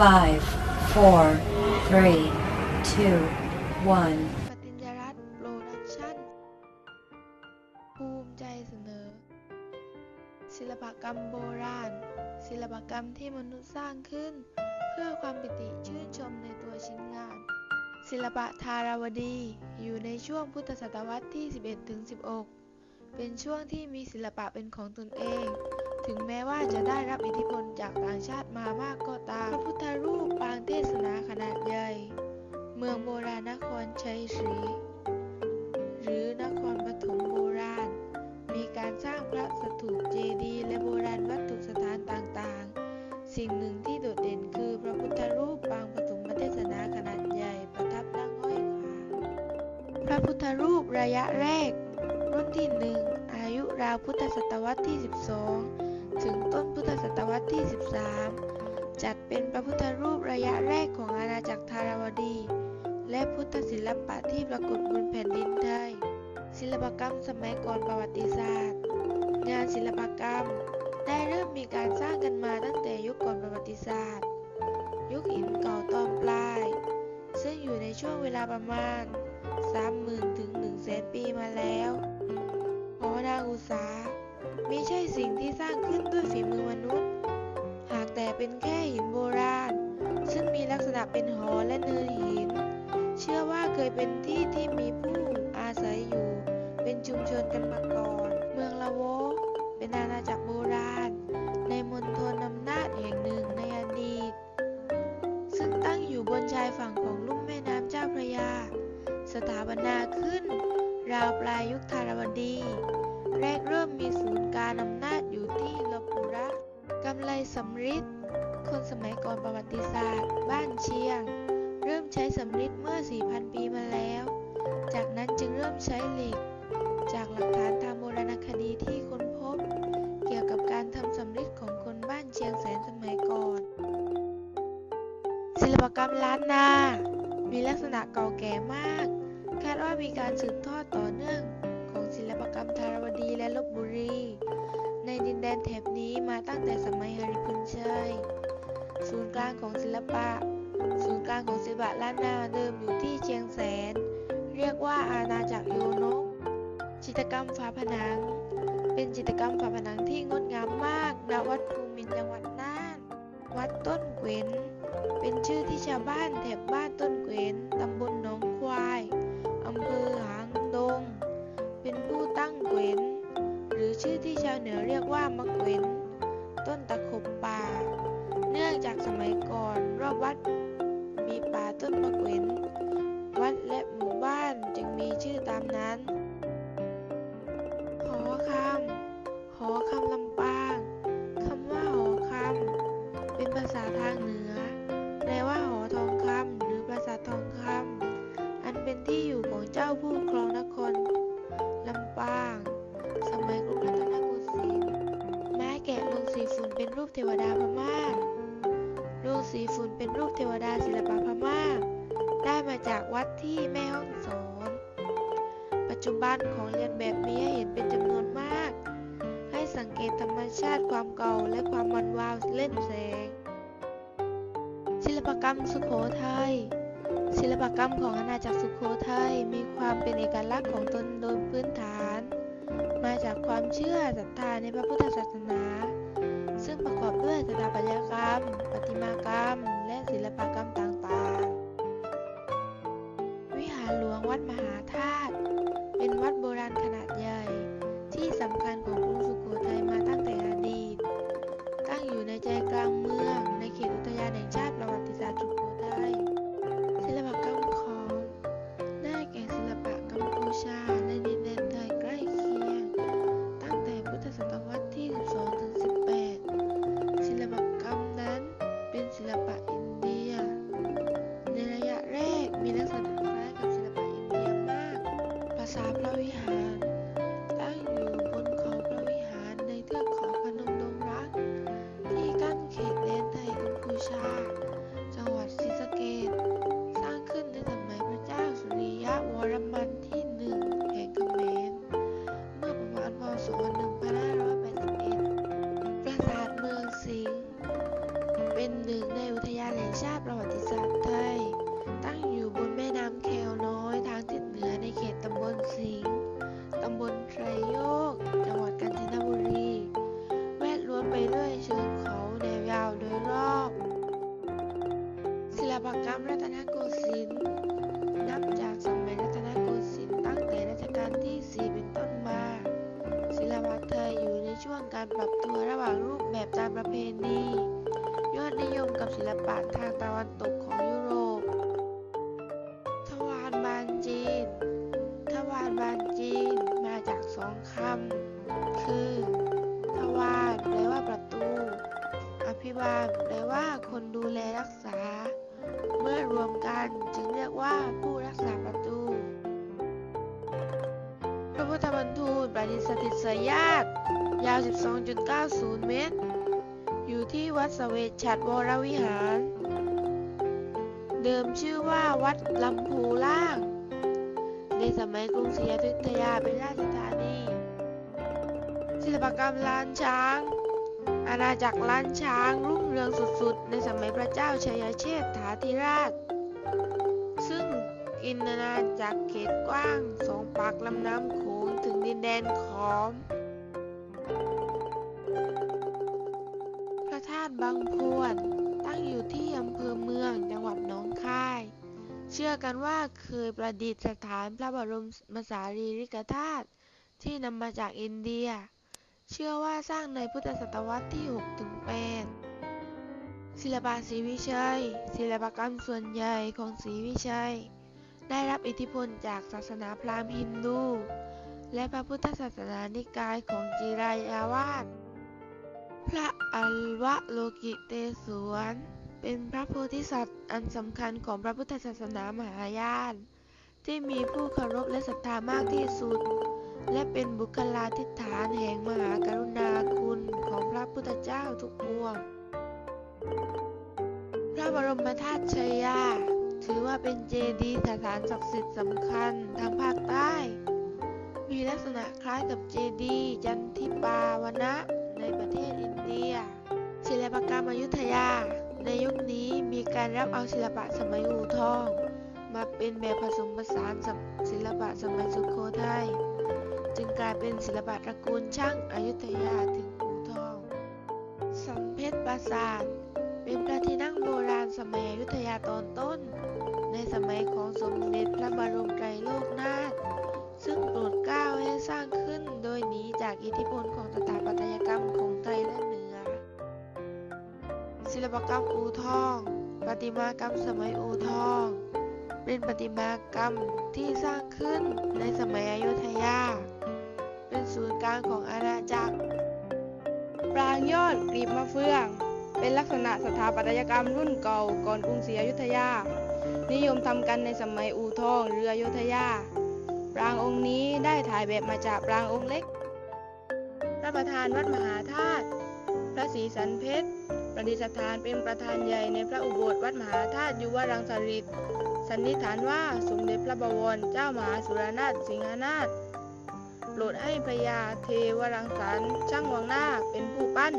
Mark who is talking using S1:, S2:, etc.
S1: Five, four, three, two, one.
S2: ปฏิญญารัตน์โปรดักชั่น ภูมิใจเสนอ ศิลปกรรมโบราณ ศิลปกรรมที่มนุษย์สร้างขึ้น เพื่อความปิติชื่นชมในตัวชิ้นงาน ศิลปะทาราวดีอยู่ในช่วงพุทธศตวรรษที่ 11-16 เป็นช่วงที่มีศิลปะเป็นของตนเอง ถึงแม้ว่าจะได้รับอิทธิพลจากต่างชาติมามากก็ตาม พระพุทธรูปปางเทศนาขนาดใหญ่ เมืองโบราณนครชัยศรี หรือนครปฐมโบราณ มีการสร้างพระสถูปเจดีย์และโบราณวัตถุสถานต่างๆ สิ่งหนึ่งที่โดดเด่นคือพระพุทธรูปปางปฐมเทศนาขนาดใหญ่ประทับนั่งห้อยขาพระพุทธรูประยะแรก รุ่นที่หนึ่งอายุราวพุทธศตวรรษที่ 12 ถึงต้นพุทธศตวรรษที่ 13 จัดเป็นพระพุทธรูประยะแรกของอาณาจักรธารวดี และพุทธศิลปะที่ปรากฏบนแผ่นดินไทย ศิลปกรรมสมัยก่อนประวัติศาสตร์ งานศิลปกรรม ได้เริ่มมีการสร้างกันมาตั้งแต่ยุคก่อนประวัติศาสตร์ ยุคหินเก่าตอนปลาย ซึ่งอยู่ในช่วงเวลาประมาณ 30,000ถึง1แสนปีมาแล้วหอนาอุษามิใช่ ที่สร้างขึ้นด้วยฝีมือมนุษย์ หากแต่เป็นแค่หินโบราณ ซึ่งมีลักษณะเป็นหอและเนินหิน เชื่อว่าเคยเป็นที่ที่มีผู้อาศัยอยู่ เป็นชุมชนกันมาก่อน เมืองละโวเป็นอาณาจักรโบราณ ในมณฑลอำนาจแห่งหนึ่งในอดีต ซึ่งตั้งอยู่บนชายฝั่งของลุ่มแม่น้ำเจ้าพระยา สถาปนาขึ้น ราวปลายยุคธารวดีำไรสำริดคนสมัยก่อนประวัติศาสตร์ บ้านเชียง เริ่มใช้สำริดเมื่อ 4,000 ปีมาแล้ว จากนั้นจึงเริ่มใช้เหล็ก จากหลักฐานทางโบราณคดีที่ค้นพบ เกี่ยวกับการทำสำริดของคนบ้านเชียงแสนสมัยก่อน ศิลปกรรมล้านนา มีลักษณะเก่าแก่มาก คาดว่ามีการสืบทอดต่อเนื่องของศิลปกรรมธารวดีและลบบุรี ในดินแดนแถบนี้มาตั้งแต่สมัยฮาริพุนชัย ศูนย์กลางของศิลปะ ศูนย์กลางของศิลปะล้านนาเดิมอยู่ที่เชียงแสน เรียกว่าอาณาจักรโยนก จิตรกรรมฝาผนัง เป็นจิตรกรรมฝาผนังที่งดงามมากณวัดภูมินจังหวัดน่าน วัดต้นเกวนเป็นชื่อที่ชาวบ้านแถบบ้านต้นเกวนตำบลหนองควาย อำเภอหางดง เป็นผู้ตั้งเกวน ชื่อที่ชาวเหนือเรียกว่ามะเกวนต้นตะขบป่า เนื่องจากสมัยก่อนรอบวัดมีป่าต้นมะเกวนวัดและหมู่บ้านจึงมีชื่อตามนั้น หอคำ หอคำลำปางคำว่าหอคำเป็นภาษาทางเหนือแปลว่าหอทองคำหรือปราสาททองคำอันเป็นที่อยู่ของเจ้าผู้ครองนครลำปาง ฝุ่นเป็นรูปเทวดาพม่าลงสีฝุ่นเป็นรูปเทวดาศิลปะพม่า ได้มาจากวัดที่แม่ห้องสอน ปัจจุบันของเรียนแบบมีเห็นเป็นจำนวนมาก ให้สังเกตธรรมชาติความเก่าและความมันวาวเล่นแสง ศิลปกรรมสุโขทัยศิลปกรรมของอาณาจักรสุโขทัยมีความเป็นเอกลักษณ์ของตนโดยพื้นฐาน มาจากความเชื่อศรัทธาในพระพุทธศาสนา ซึ่งประกอบด้วยสถาปัตยกรรม ประติมากรรม และศิลปกรรมต่างๆ วิหารหลวงวัดมหาธาตุ เป็นวัดโบราณขนาดใหญ่ที่สำคัญของ งชาติประวัติศาสตร์ไทย ตั้งอยู่บนแม่น้ำแคลน้อยทางทิศเหนือในเขตตำบลสิงห์ตำบลไทรโยก จังหวัดกาญจนบุรี แวดล้อมไปด้วยเชิงเขาแนวยาวโดยรอบ ศิลปกรรมรัตนโกสินทร์นับจากสมัยรัตนโกสินทร์ตั้งแต่รัชกาลที่ 4 เป็นต้นมา ศิลปะไทยอยู่ในช่วงการปรับตัวระหว่างรูปแบบตามประเพณี ศิลปะทางตะวันตกของยุโรป ทวารบานจีน ทวารบานจีนมาจากสองคำ คือ ทวารแปลว่าประตู อภิบาลแปลว่าคนดูแลรักษา เมื่อรวมกันจึงเรียกว่าผู้รักษาประตู พระพุทธบรรทูลประดิษฐิสยาตยาว 12.90 เมตร อยู่ที่วัดสเวชฉัตรวรวิหาร เดิมชื่อว่าวัดลำพูล่าง ในสมัยกรุงศรีอยุธยาเป็นราชธานี ศิลปกรรมล้านช้าง อาณาจักรล้านช้างรุ่งเรืองสุดๆ ในสมัยพระเจ้าชัยเชษฐาธิราช ซึ่งกินอาณาจักรเขตกว้างสองปากลำน้ำโขงถึงดินแดนขอม ธาตุบางพวน ตั้งอยู่ที่อำเภอเมืองจังหวัดหนองคาย เชื่อกันว่าเคยประดิษฐานพระบรมสารีริกธาตุที่นำมาจากอินเดีย เชื่อว่าสร้างในพุทธศตวรรษที่6-8ศิลปะศรีวิชัย ศิลปกรรมส่วนใหญ่ของศรีวิชัย ได้รับอิทธิพลจากศาสนาพราหมณ์ฮินดู และพระพุทธศาสนานิกายของจิรายาวาส พระอัลวะโลกิเตศวรเป็นพระโพธิสัตว์อันสำคัญของพระพุทธศาสนามหายานที่มีผู้เคารพและศรัทธามากที่สุด และเป็นบุคลาธิฐานแห่งมหากรุณาคุณของพระพุทธเจ้าทุกปวง พระบรมธาตุชัยยาถือว่าเป็นเจดีย์สถานศักดิ์สิทธิ์สำคัญทางภาคใต้ มีลักษณะคล้ายกับเจดีย์จันทิปาวนะ ในประเทศอินเดีย ศิลปกรรมอยุธยา ในยุคนี้มีการรับเอาศิลปะสมัยอู่ทอง มาเป็นแบบผสมผสานกับศิลปะสมัยสุโขทัยจึงกลายเป็นศิลปะตระกูลช่างอยุธยาถึงอู่ทองสัมเพชรปราสาทเป็นพระที่นั่งโบราณสมัยอยุธยาตอนต้น ในสมัยของสมเด็จพระบรมไตรโลกนาถซึ่งโปรดเกล้าให้สร้างขึ้นโดยหนีจากอิทธิพลของต ลปกรรมอู่ทอง ประติมากรรมสมัยอู่ทอง เป็นประติมากรรมที่สร้างขึ้นในสมัยอยุธยา เป็นศูนย์กลางของอาณาจักร
S3: ปรางยอดกลีบมะเฟือง เป็นลักษณะสถาปัตยกรรมรุ่นเก่าก่อนกรุงศรีอยุธยา นิยมทำกันในสมัยอู่ทองหรืออยุธยา ปรางองค์นี้ได้ถ่ายแบบมาจากปรางองค์เล็ก พระประธานวัดมหาธาตุ พระศรีสันเพชร ประดิษฐานเป็นประธานใหญ่ในพระอุโบสถวัดมหาธาตุยุวรังสฤษดิ์สันนิษฐานว่าสมเด็จพระบวรเจ้ามหาสุรนาถสิงหนาถโปรดให้พระยาเทวรังสรรค์ช่างวังหน้าเป็นผู้ปั้น